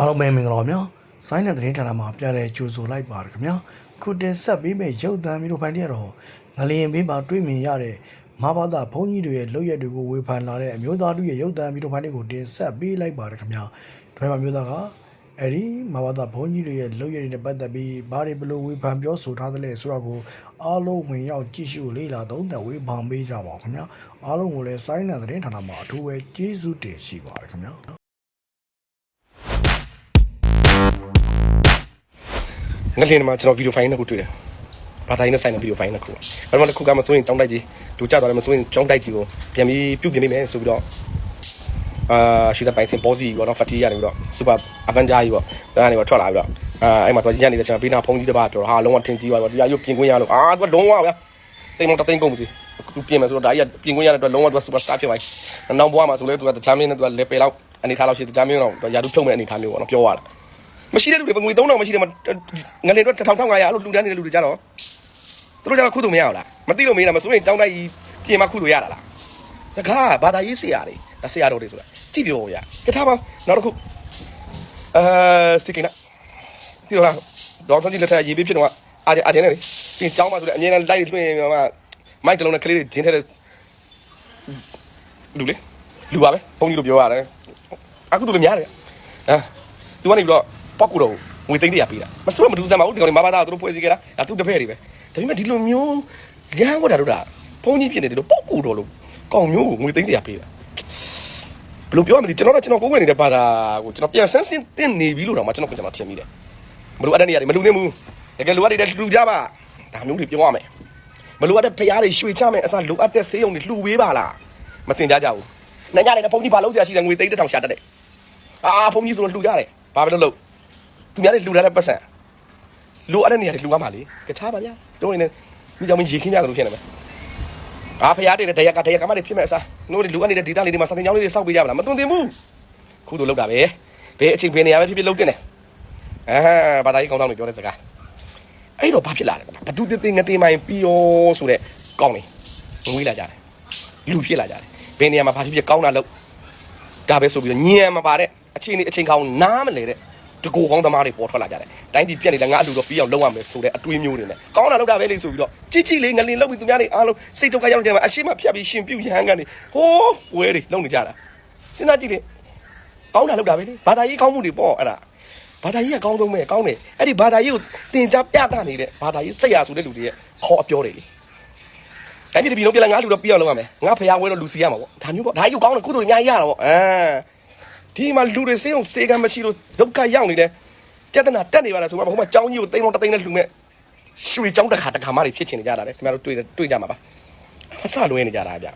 အားလုံးပဲမင်္ဂလာပါဗျာဆိုင်းတဲ့သတင်းဌာနမှာပြတဲ့ကြိုဆိုလိုက်ပါတယ်ခင်ဗျာခုတင်ဆက်ပေးမယ့်ရုပ်သံမျိုးတို့ဖိုင်တဲ့တော့ငလျင်ဘေးမှာတွေ့မြင်ရတဲ့မဘာသာဘုန်းကြီးတွေရဲ့လုပ်ရက်တွေကိုဝေဖန်လာတဲ့အမျိုးသားတို့ရဲ့ရုပ်သံမျိုးတို့ဖိုင်တွေကိုတင်ဆက်ပေးလိုက်ပါတယ်ခင်ဗျာဒါပေမဲ့မျိုးသားကအဲ့ဒီမဘာသာဘုန်းကြီးတွေရဲ့လုပ်ရက်တွေနဲ့ပတ်သက်ပြီးဘာတွေဘလို့ဝေဖန်ပြောဆိုထားသလဲဆိုတော့ကိုအားလုံးဝင်ရောက်ကြည့်ရှုလေ့လာသုံးသပ်ဝေဖန်ပေးကြပါဦးခင်ဗျာအားလုံးကိုလည်းဆိုင်းတဲ့သတင်းဌာနမှာအထူးပဲကျေးဇူးတင်ရှိပါတယ်ခင်ဗျာ ငလင်းမှာကျွန်တော်ဗီဒီယိုဖိုင်နှစ်ခုတွေ့တယ်။ဘာသာရေးနဲ့ဆိုင်တဲ့ဗီဒီယိုဖိုင်နှစ်ခု။ပထမတစ်ခုကမစိုးရင်ကြောင်းတိုက်ကြီးလူကြသွားတယ်မစိုးရင်ကြောင်းတိုက်ကြီးကိုပြန်ပြီးပြုတ်ပြင်နေမယ်ဆိုပြီးတော့အာရှိတဲ့ပိုင်စင်ပေါ်စီပေါ့နော်ဖတ်တီးရတယ်ပြီးတော့စူပါအဗန်ဂျာကြီးပေါ့ဒါကနေတော့ထွက်လာပြီးတော့အာအဲ့မှာတော့ညနေတဲ့ကျွန်တော်ဘေးနာဖုန်းကြီးတစ်ပါးပြောတော့ဟာလုံးဝထင်ကြီးသွားပါဒီအရုပ်ပြင်ခွင့်ရလို့အာသူကလုံးဝဗျာတိမ်မတသိန်းကုန်ပြီသူပြင်မယ်ဆိုတော့ဒါကြီးကပြင်ခွင့်ရတဲ့အတွက်လုံးဝသူကစူပါစတာဖြစ်သွားပြီနောက်ဘွားမှာဆိုလဲသူကတခြားမင်းနဲ့သူကလေပယ်လောက်အနေထားလောက်ရှိတခြားမင်းတော့ရာထူးဖြုတ်မဲ့အနေထားမျိုးပေါ့နော်ပြောရတာ မရှိတဲ့လူတွေငွေ3000မရှိတယ်မငလင်တော့1500အဲ့လိုလူတန်းနေတဲ့လူတွေကြတော့သူတို့ကြတော့ခုတူမရဘူးလားမသိလို့မေးတာမစိုးရင်ကြောင်းတိုက်ကြီးပြင်မခုလို့ရတာလားစကားဘာသာရေးဆရာတွေဒါဆရာတော်တွေဆိုတာကြည့်ပြောရကထားပါနောက်တစ်ခုအဲစိကိနာဒီတော့ဒေါက်တာကြီးလက်ထက်ရေးပေးဖြစ်တော့အာအာတင်နေလေပြင်ကြောင်းပါဆိုတဲ့အမြဲတမ်းလိုက်လွှင့်မှာမိုက်တလုံးနဲ့ကလေးတွေဂျင်းထဲတဲ့လူလေလူပါပဲဘုန်းကြီးတို့ပြောရတယ်အခုတို့လည်းများတယ်အာသူကနေပြီးတော့ ပောက်ကူတော့ငွေသိန်းတရာပေးတာမစိုးမတူစမ်းပါဘူးဒီကောင်မဘာသာသူတို့ဖွဲ့စည်းခဲ့တာဒါသူတပည့်တွေပဲဒါပေမဲ့ဒီလိုမျိုးရန်ကွာတာတို့ကဖုန်းကြီးဖြစ်နေတယ်လို့ပောက်ကူတော့လို့ကောင်းမျိုးကိုငွေသိန်းတရာပေးတာဘယ်လိုပြောရမလဲကျွန်တော်ကကျွန်တော်ကိုယ်ဝင်နေတဲ့ဘာသာကိုကျွန်တော်ပြန်ဆန်းစင်းတင်နေပြီလို့တော့မှကျွန်တော်ပြန်မှထင်မိတယ်မလို့အပ်တဲ့နေရာတွေမလူသင့်ဘူးတကယ်လိုအပ်တဲ့လှူကြပါဒါမျိုးတွေပြောရမယ်မလိုအပ်တဲ့ဖရားတွေရွှေချမယ်အစားလိုအပ်တဲ့ဆေးရုံတွေလှူပေးပါလားမတင်ကြကြဘူးနိုင်ကြတယ်ဖုန်းကြီးဘာလို့ဆရာရှိတယ်ငွေသိန်းတစ်ထောင်ရှာတတ်တယ်အာဖုန်းကြီးဆိုတော့လှူကြတယ်ဘာပဲလုပ်လို့ သူများတွေလှူထားတဲ့ပတ်စံလိုအပ်တဲ့နေရာတွေလှူရမှာလေကထားပါဗျာတို့ရင်လည်းမိကြောင်မရေခင်းကြတယ်လို့ဖြစ်နေမယ်အာဖရားတွေတရကတရကမတွေဖြစ်မဲ့အစားတို့တွေလူအပ်နေတဲ့ဒေတာလေးတွေမှာစတင်ကြောင်းလေးတွေစောက်ပေးကြမလားမသွန်သင်ဘူးခုတို့လောက်တာပဲဘယ်အချိန်ဘယ်နေရာပဲဖြစ်ဖြစ်လုပ်တင်တယ်အာဘာသာရေးကောင်းတောင်းတွေပြောတဲ့စကားအဲ့တော့ဘာဖြစ်လာလဲဘသူတင်တင်ငတေးမိုင်းပြီးရောဆိုတဲ့ကောင်းနေငွေးလာကြတယ်လူဖြစ်လာကြတယ်ဘယ်နေရာမှာဘာဖြစ်ဖြစ်ကောင်းတာလုပ်ဒါပဲဆိုပြီးတော့ညံမပါတဲ့အချိန်นี้အချိန်ကောင်းနားမလဲတဲ့ တကူကောင်းသမားတွေပေါ်ထွက်လာကြတယ်။တိုင်းပြည်ပြက်နေတဲ့ငါအလူတော့ပြီးအောင်လုပ်ရမယ်ဆိုတဲ့အတွေးမျိုးတွေနဲ့ကောင်းတာလုပ်တာပဲလေဆိုပြီးတော့ជីជីလေးငလင်လုပ်ပြီးသူများတွေအားလုံးစိတ်ဒုက္ခရောက်နေကြမှာအရှိမဖြတ်ပြီးရှင်ပြုတ်ရဟန်းကနေဟိုးဝဲတွေလုပ်နေကြတာစဉ်းစားကြည့်လေကောင်းတာလုပ်တာပဲလေဘာသာရေးကောင်းမှုတွေပေါ့အဲ့ဒါဘာသာရေးကကောင်းဆုံးပဲကောင်းတယ်အဲ့ဒီဘာသာရေးကိုတင် जा ပြသနေတဲ့ဘာသာရေးစိတ်ရဆိုတဲ့လူတွေရဲ့ခေါ်အပြောတွေလေတိုင်းပြည်တပြည်လုံးပြလိုက်ငါလူတော့ပြီးအောင်လုပ်ရမယ်ငါဖျားဝဲတော့လူစီရမှာပေါ့ဒါမျိုးပေါ့ဒါကြီးကိုကောင်းတယ်ကုသိုလ်အများကြီးရတာပေါ့အာ ဒီမှာလူတွေစေးအောင်စေကမ်းမရှိလို့ဒုက္ခရောက်နေတယ်ပြဿနာတက်နေပါလားဆိုမှဟိုမှာចောင်းကြီးကိုတိမ်လုံးတသိန်းနဲ့လှူမဲ့ရွှေចောင်းတစ်ခါတစ်ခါမှတွေဖြစ်ချင်နေကြတာလေခင်ဗျားတို့တွေ့တွေ့ကြမှာပါအဆလွဲနေကြတာဗျ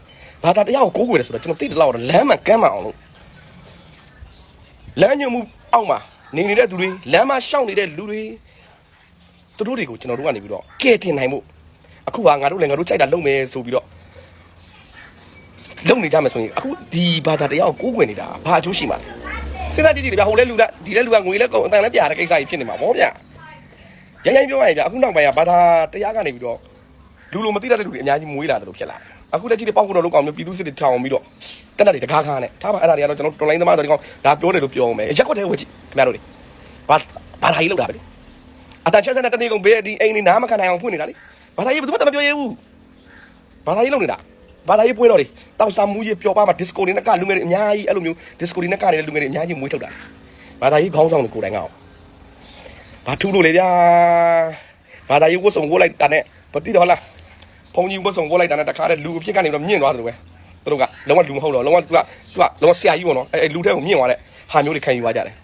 ဘာသာတရားကိုကိုးကွယ်တယ်ဆိုတော့ကျွန်တော်သိတယ်လောက်တော့လမ်းမှကမ်းမအောင်လို့လမ်းညွှန်မှုအောက်မှာနေနေတဲ့သူတွေလမ်းမှာရှောက်နေတဲ့လူတွေသူတို့တွေကိုကျွန်တော်တို့ကနေပြီးတော့ကဲတင်နိုင်မှုအခုကငါတို့လည်းငါတို့ကြိုက်တာလုပ်မယ်ဆိုပြီးတော့ လုံနေကြမယ်ဆိုရင်အခုဒီဘာသာတရားကိုကိုးကွယ်နေတာဘာအကျိုးရှိမှာလဲစဉ်းစားကြည့်ကြည့်လေဗျာဟိုလဲလူကဒီလဲလူကငွေလဲကုန်အတန်လဲပြရတဲ့ကိစ္စကြီးဖြစ်နေမှာဗောဗျာရရင်ရရင်ပြောရရင်ဗျာအခုနောက်ပိုင်းကဘာသာတရားကနေပြီးတော့လူလိုမသိတတ်တဲ့လူတွေအများကြီးမွေးလာတယ်လို့ဖြစ်လာတယ်အခုလက်ကြည့်တဲ့ပေါက်ကတော့လောက်ကောင်မျိုးပြည်သူစစ်တွေထောင်ပြီးတော့တက်တက်တွေတကားခါနဲ့ထားပါအဲ့ဒါတွေကတော့ကျွန်တော်တော်လိုင်းသမားတွေကောင်ဒါပြောတယ်လို့ပြောအောင်မယ်ရက်ကွက်တဲ့ဝကြည့်ခင်ဗျားတို့လေဘာဘာသာရေးလောက်တာပဲလေအတန်ချက်စက်နဲ့တနေ့ကုန်ဘေးဒီအိမ်နေနားမခံနိုင်အောင်ဖွင့်နေတာလေဘာသာရေးဘယ်သူမှမပြောရဘူးဘာသာရေးလုပ်နေတာ ဘာသာရေးပွဲတော်တွေတောက်ဆာမူကြီးပျော်ပါမှာ disco တွေနဲ့ကလူငယ်တွေအများကြီးအဲ့လိုမျိုး disco တွေနဲ့ကနေတဲ့လူငယ်တွေအများကြီးမွေးထုတ်တာဘာသာရေးခေါင်းဆောင်တွေကိုယ်တိုင်ကအောင်ဘာထူးလို့လေဗျာဘာသာရေးဝတ်စုံဝတ်လိုက်တာနဲ့မသိတော့လားဘုံကြီးဝတ်စုံဝတ်လိုက်တာနဲ့တခါတည်းလူအဖြစ်ကနေတော့မြင့်သွားတယ်လို့ပဲသူတို့ကလုံးဝလူမဟုတ်တော့လုံးဝသူကသူကလုံးဝဆရာကြီးပေါ့နော်အဲလူထဲကိုမြင့်သွားတဲ့ဟာမျိုးတွေခံယူသွားကြတယ်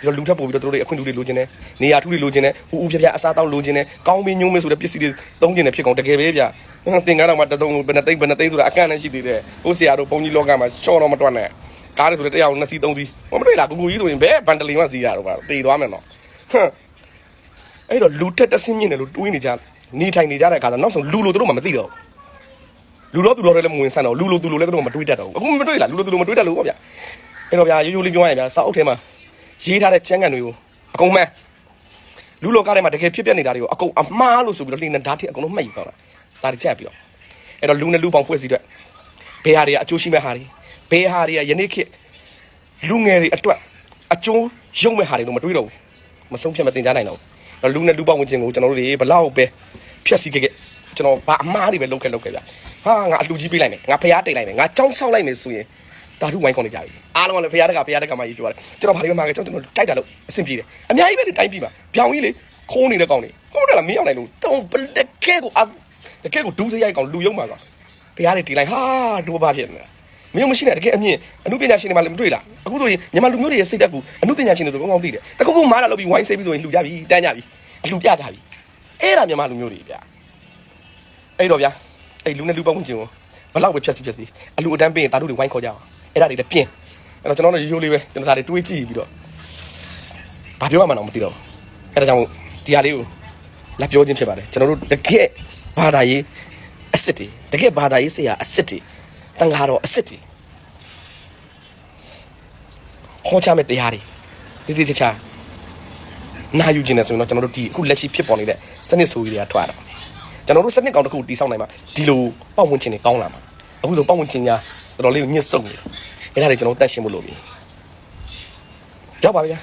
ပြီးတော့လူထက်ပို့ပြီးတော့သူတို့တွေအခွင့်အရေးတွေလိုချင်တယ်နေရာထူးတွေလိုချင်တယ်ဟူဟူပြပြအစားတောက်လိုချင်တယ်ကောင်းမင်းညုံးမဲဆိုတဲ့ပစ္စည်းတွေသုံးကျင်တယ်ဖြစ်ကုန်တကယ်ပဲဗျာ သင်္ကန်းတော့မှတသုံးဘယ်နှသိန်းဘယ်နှသိန်းဆိုတာအကန့်နဲ့ရှိသေးတယ်ဟိုဆရာတို့ဘုန်းကြီးလောကမှာချောတော့မတွက်နဲ့ကားတွေဆိုလည်းတစ်ယောက်နှစ်စီးသုံးစီးမတွေ့လားကူကူကြီးဆိုရင်ဘယ်ဘန်တလီမှစီးရတော့ပါတေသွားမယ်နော်ဟမ်အဲ့တော့လူထက်တဆင်းမြင့်တယ်လို့တွေးနေကြနေထိုင်နေကြတဲ့အခါကျနောက်ဆုံးလူလို့တို့မှမသိတော့လူတော့သူတော့လည်းမဝင်ဆန်းတော့လူလို့သူလို့လည်းတို့မတွေးတတ်တော့အခုမတွေးလားလူလို့သူလို့မတွေးတတ်လို့ပေါ့ဗျအဲ့တော့ဗျာရိုးရိုးလေးပြောရရင်ဗျာစောက်အုပ်ထဲမှာရေးထားတဲ့ချမ်းကန်တွေကိုအကုန်မှန်းလူလောကထဲမှာတကယ်ဖြစ်ပျက်နေတာတွေကိုအကုန်အမှားလို့ဆိုပြီးတော့လှိနေဓာတ်ထက်အကုန်လုံးမှတ်ယူသွားတာ စာတချက်ပြီးတော့အဲ့တော့လူနဲ့လူပေါင်းဖွဲ့စည်းတဲ့ဘယ်ဟာတွေကအကျိုးရှိမဲ့ဟာတွေဘယ်ဟာတွေကယနေ့ခေတ်လူငယ်တွေအတွက်အကျုံးရုံမဲ့ဟာတွေတော့မတွေးတော့ဘူးမဆုံးဖြတ်မတင်ကြနိုင်တော့ဘူးလူနဲ့လူပေါင်းဝင်ခြင်းကိုကျွန်တော်တို့တွေဘလောက်ပဲဖြတ်စီခဲ့ခဲ့ကျွန်တော်ဘာအမှားတွေပဲလုပ်ခဲ့လုပ်ခဲ့ဗျဟာငါအလူကြီးပေးလိုက်မယ်ငါဖျားတိတ်လိုက်မယ်ငါចောင်းဆောက်လိုက်မယ်ဆိုရင်တာထုဝိုင်းခေါ်နေကြပြီအားလုံးကလည်းဖျားတက်ကဖျားတက်ကမှကြီးပြောတယ်ကျွန်တော်ဘာတွေမှမခဲ့ကျွန်တော်တိုက်တာလို့အဆင်ပြေတယ်အများကြီးပဲတိုင်းပြည်မှာပြောင်းကြီးလေခိုးနေတဲ့ကောင်တွေဟုတ်တယ်လားမင်းအောင်နိုင်လို့တောင်းပလက်ကဲကိုအ တကယ်ကိုဒူးစရိုက်ကောင်လူယုံမှာကောင်ဖျားတွေတီလိုက်ဟာဒူဘာဖြစ်နေတာမင်းမရှိနဲ့တကယ်အမြင်အမှုပညာရှင်တွေမှလည်းမတွေ့လားအခုဆိုရင်မြန်မာလူမျိုးတွေရဲ့စိတ်ဓာတ်ကူအမှုပညာရှင်တွေတို့ကောင်းကောင်းသိတယ်တခုခုမားလာလို့ပြီးဝိုင်းစိတ်ပြီးဆိုရင်လှူကြပြီတန်းကြပြီအလှူပြကြပြီအဲ့ဒါမြန်မာလူမျိုးတွေဗျအဲ့တော့ဗျအဲ့လူနဲ့လူပေါင်းဝင်ခြင်းကိုဘလောက်ပဲဖြတ်စီဖြတ်စီအလူအတန်းပင်းတာတို့တွေဝိုင်းခေါ်ကြအောင်အဲ့ဒါတွေလည်းပြင်းအဲ့တော့ကျွန်တော်တို့ရိုးရိုးလေးပဲကျွန်တော်ဒါတွေတွေးကြည့်ပြီးတော့ဘာပြောမှမတော့မသိတော့ဘူးအဲ့ဒါကြောင့်ဒီဟာလေးကိုလက်ပြောခြင်းဖြစ်ပါတယ်ကျွန်တော်တို့တကယ် ဘာသာရေးအစ်စ်တွေတကယ်ဘာသာရေးဆရာအစ်စ်တွေတန်ဃာတော်အစ်စ်တွေဟောချမဲ့တရားတွေတည်တည်တခြားနာယူခြင်းနဲ့ဆိုရင်တော့ကျွန်တော်တို့ဒီအခုလက်ရှိဖြစ်ပေါ်နေတဲ့စနစ်ဆိုကြီးတွေကထွက်လာတာကျွန်တော်တို့စနစ်ကောင်တစ်ခုတည်ဆောက်နိုင်မှာဒီလိုပတ်ဝန်းကျင်တွေကောင်းလာမှာအခုဆိုပတ်ဝန်းကျင်ညာတော်တော်လေးကိုညှစ်စုံနေတယ်အဲ့ဒါတွေကျွန်တော်တို့တတ်ရှင်းဖို့လိုပြီရောက်ပါပြီဗျာ